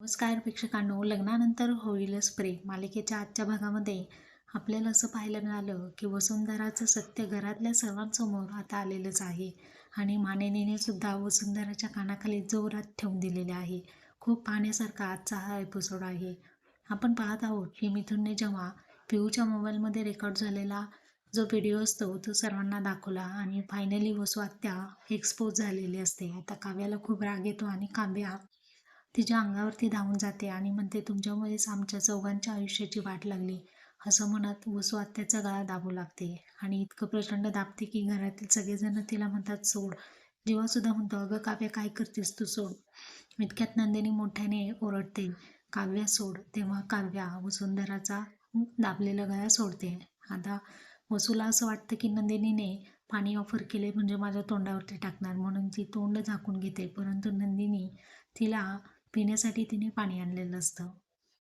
नमस्कार प्रेक्षकांनो. लग्नानंतर होईलच प्रेम मालिकेच्या आजच्या भागामध्ये आपल्याला असं पाहायला मिळालं की वसुंधराचं सत्य घरातल्या सर्वांसमोर आता आलेलंच आहे आणि मानिनीने सुद्धा वसुंधराच्या कानाखाली जोरात ठेवून दिलेले आहे. खूप पाहण्यासारखा आजचा हा एपिसोड आहे. आपण पाहत आहोत की मिथुनने जेव्हा पिऊच्या मोबाईलमध्ये रेकॉर्ड झालेला जो व्हिडिओ असतो तो सर्वांना दाखवला आणि फायनली वसू आत्या एक्सपोज झालेली असते. आता काव्याला खूप राग येतो आणि काव्या तिच्या अंगावरती धावून जाते आणि म्हणते तुमच्यामुळेच आमच्या चौघांच्या आयुष्याची वाट लागली. असं म्हणत वसू आत्याचा गळा दाबू लागते आणि इतकं प्रचंड दाबते की घरातील सगळेजण तिला म्हणतात सोड. जेव्हासुद्धा म्हणतो अगं काव्या काय करतेस तू सोड? इतक्यात नंदिनी मोठ्याने ओरडते काव्या सोड. तेव्हा काव्या वसुंधराचा दाबलेला गळा सोडते. आता वसूला असं वाटतं की नंदिनीने पाणी ऑफर केले म्हणजे माझ्या तोंडावरती टाकणार म्हणून ती तोंड झाकून घेते परंतु नंदिनी तिला पिण्यासाठी तिने पाणी आणलेलं असतं